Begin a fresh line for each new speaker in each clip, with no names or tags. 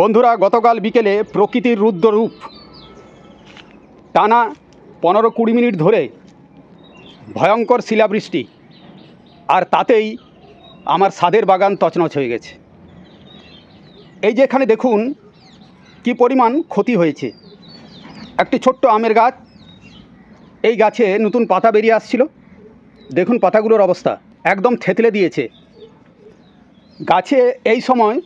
বন্ধুরা, গতকাল বিকেলে প্রকৃতির রূপ টানা পনেরো কুড়ি মিনিট ধরে ভয়ঙ্কর শিলাবৃষ্টি, আর তাতেই আমার সাদের বাগান তছনছ হয়ে গেছে। এই যে এখানে দেখুন কি পরিমাণ ক্ষতি হয়েছে। একটি ছোট্ট আমের গাছ, এই গাছে নতুন পাতা বেরিয়ে আসছিল। দেখুন পাতাগুলোর অবস্থা, একদম থেতলে দিয়েছে। গাছে এই সময়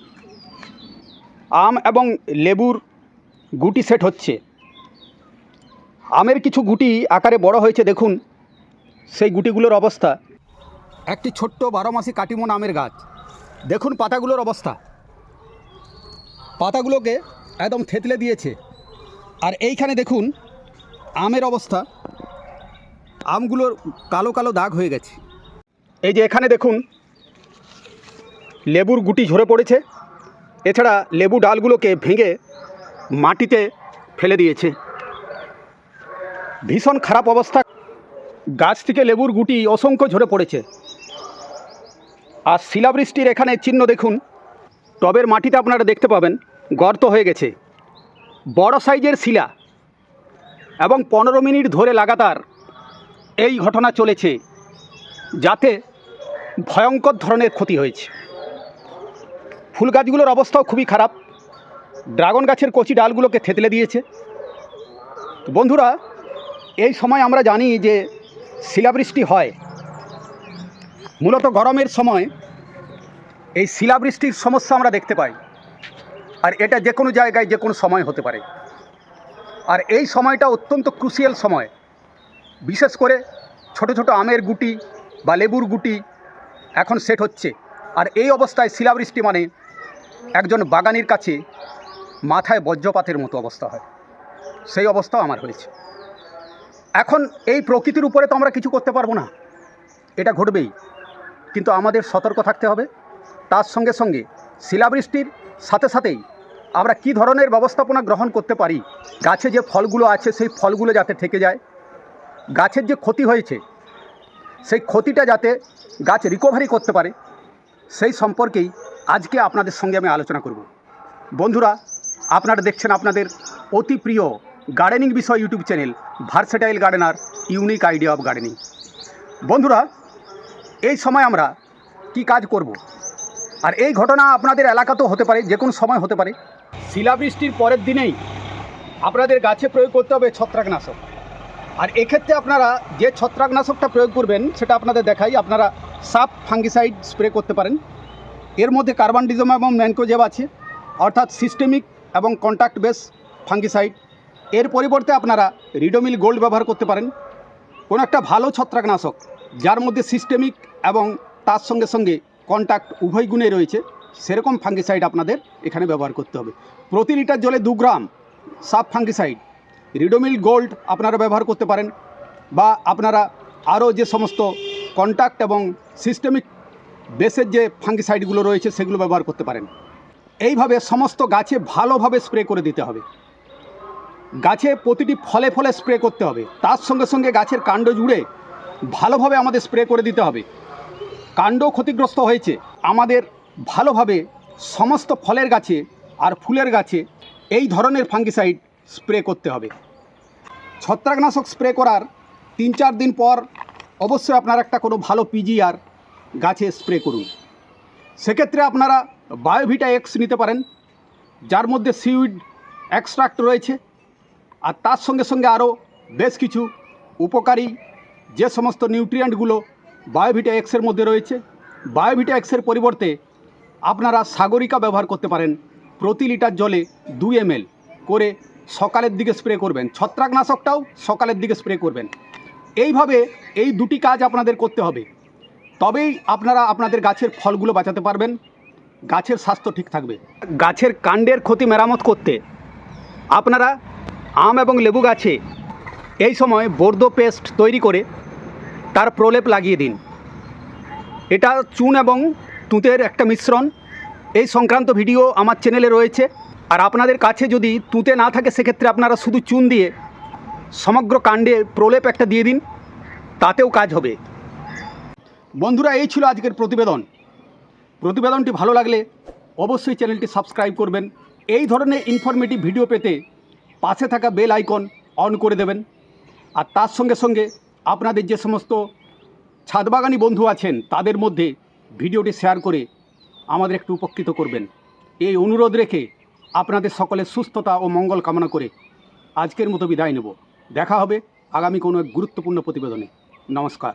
আম এবং লেবুর গুটি সেট হচ্ছে। আমের কিছু গুটি আকারে বড় হয়েছে, দেখুন। সেই গুটিগুলোর অবস্থা। একটি ছোট্ট বারো মাসি কাটিমন আমের গাছ। দেখুন পাতাগুলোর অবস্থা। পাতাগুলোকে একদম থেতলে দিয়েছে। আর এইখানে দেখুন, আমের অবস্থা। আমগুলোর কালো কালো দাগ হয়ে গেছে। এই যে এখানে দেখুন, লেবুর গুটি ঝরে পড়েছে। এছাড়া লেবু ডালগুলোকে ভেঙে মাটিতে ফেলে দিয়েছে। ভীষণ খারাপ অবস্থা। গাছ থেকে লেবুর গুটি অসংখ্য ঝরে পড়েছে। আর শিলাবৃষ্টির এখানে চিহ্ন দেখুন। টবের মাটিতে আপনারা দেখতে পাবেন, গর্ত হয়ে গেছে। বড় সাইজের শিলা। এবং পনেরো মিনিট ধরে লাগাতার এই ঘটনা চলেছে, যাতে ভয়ঙ্কর ধরনের ক্ষতি হয়েছে। ফুল গাছগুলোর অবস্থাও খুবই খারাপ। ড্রাগন গাছের কচি ডালগুলোকে থেতলে দিয়েছে। বন্ধুরা, এই সময় আমরা জানি যে শিলাবৃষ্টি হয়। মূলত গরমের সময় এই শিলাবৃষ্টির সমস্যা আমরা দেখতে পাই। আর এটা যে কোনো জায়গায় যে কোনো সময় হতে পারে। আর এই সময়টা অত্যন্ত ক্রুশিয়াল সময়। বিশেষ করে ছোট ছোট আমের গুটি বা লেবুর গুটি এখন সেট হচ্ছে। আর এই অবস্থায় শিলাবৃষ্টি মানে একজন বাগানির কাছে মাথায় বজ্রপাতের মতো অবস্থা হয়। সেই অবস্থাও আমার হয়েছে। এখন এই প্রকৃতির উপরে তো আমরা কিছু করতে পারব না। এটা ঘটবেই। কিন্তু আমাদের সতর্ক থাকতে হবে। তার সঙ্গে সঙ্গে শিলাবৃষ্টির সাথে সাথেই আমরা কি ধরনের ব্যবস্থাপনা গ্রহণ করতে পারি? গাছে যে ফলগুলো আছে, সেই ফলগুলো যাতে থেকে যায়। গাছের যে ক্ষতি হয়েছে, সেই ক্ষতিটা যাতে গাছ রিকভারি করতে পারে, সেই সম্পর্কেই আজকে আপনাদের সঙ্গে আমি আলোচনা করব। বন্ধুরা, আপনারা দেখছেন আপনাদের অতি প্রিয় গার্ডেনিং বিষয় YouTube channel versatile gardener unique idea of gardening বন্ধুরা, এই সময় আমরা কি কাজ করব? আর এই ঘটনা আপনাদের এলাকাতেও হতে পারে যে কোনো সময় হতে পারে। শিলাবৃষ্টির পরের দিনেই আপনাদের গাছে প্রয়োগ করতে হবে ছত্রাকনাশক। আর এক্ষেত্রে আপনারা যে ছত্রাকনাশকটা প্রয়োগ করবেন, সেটা আপনাদের দেখাই। আপনারা সাপ ফাঙ্গিসাইড স্প্রে করতে পারেন। এর মধ্যে কার্বানডিজম এবং ম্যানকোজেব আছে, অর্থাৎ সিস্টেমিক এবং কন্ট্যাক্ট বেস ফাঙ্গিসাইড এর পরিবর্তে আপনারা রিডোমিল গোল্ড ব্যবহার করতে পারেন। কোনো একটা ভালো ছত্রাকনাশক, যার মধ্যে সিস্টেমিক এবং তার সঙ্গে সঙ্গে কন্ট্যাক্ট উভয় গুণে রয়েছে, সেরকম ফাঙ্গিসাইড আপনাদের এখানে ব্যবহার করতে হবে। প্রতি লিটার জলে দু গ্রাম সাব ফাঙ্গিসাইড রিডোমিল গোল্ড আপনারা ব্যবহার করতে পারেন। বা আপনারা আরও যে সমস্ত কন্ট্যাক্ট এবং সিস্টেমিক বেসের যে ফাঙ্গিসাইডগুলো রয়েছে, সেগুলো ব্যবহার করতে পারেন। এইভাবে সমস্ত গাছে ভালোভাবে স্প্রে করে দিতে হবে। গাছে প্রতিটি ফলে ফলে স্প্রে করতে হবে। তার সঙ্গে সঙ্গে গাছের কাণ্ড জুড়ে ভালোভাবে আমাদের স্প্রে করে দিতে হবে। কাণ্ড ক্ষতিগ্রস্ত হয়েছে। আমাদের ভালোভাবে সমস্ত ফলের গাছে আর ফুলের গাছে এই ধরনের ফাঙ্গিসাইড স্প্রে করতে হবে। ছত্রাকনাশক স্প্রে করার তিন চার দিন পর অবশ্যই আপনার একটা কোনো ভালো পিজিআর গাছে স্প্রে করুন। সেক্ষেত্রে আপনারা বায়োভিটা এক্স নিতে পারেন, যার মধ্যে সিউইড এক্সট্রাক্ট রয়েছে। আর তার সঙ্গে সঙ্গে আরও বেশ কিছু উপকারী যে সমস্ত নিউট্রিয়েন্টগুলো বায়োভিটা এক্সের মধ্যে রয়েছে বায়োভিটা এক্সের পরিবর্তে আপনারা সাগরিকা ব্যবহার করতে পারেন। প্রতি লিটার জলে দুই এম করে সকালের দিকে স্প্রে করবেন। ছত্রাকনাশকটাও সকালের দিকে স্প্রে করবেন। এইভাবে এই দুটি কাজ আপনাদের করতে হবে। তবেই আপনারা আপনাদের গাছের ফলগুলো বাঁচাতে পারবেন। গাছের স্বাস্থ্য ঠিক থাকবে। গাছের কাণ্ডের ক্ষতি মেরামত করতে আপনারা আম এবং লেবু গাছে এই সময় বর্দো পেস্ট তৈরি করে তার প্রলেপ লাগিয়ে দিন। এটা চুন এবং তুঁতের একটা মিশ্রণ। এই সংক্রান্ত ভিডিও আমার চ্যানেলে রয়েছে। আর আপনাদের কাছে যদি তুঁতে না থাকে, সেক্ষেত্রে আপনারা শুধু চুন দিয়ে সমগ্র কাণ্ডে প্রলেপ একটা দিয়ে দিন। তাতেও কাজ হবে। বন্ধুরা, এই ছিল আজকের প্রতিবেদন। প্রতিবেদনটি ভালো লাগলে অবশ্যই চ্যানেলটি সাবস্ক্রাইব করবেন। এই ধরনের ইনফরমেটিভ ভিডিও পেতে পাশে থাকা বেল আইকন অন করে দেবেন। আর তার সঙ্গে সঙ্গে আপনাদের যে সমস্ত ছাদবাগানি বন্ধু আছেন, তাদের মধ্যে ভিডিওটি শেয়ার করে আমাদের একটু উপকৃত করবেন। এই অনুরোধ রেখে আপনাদের সকলের সুস্থতা ও মঙ্গল কামনা করে আজকের মতো বিদায় নেব। দেখা হবে আগামী কোনো এক গুরুত্বপূর্ণ প্রতিবেদনে। নমস্কার।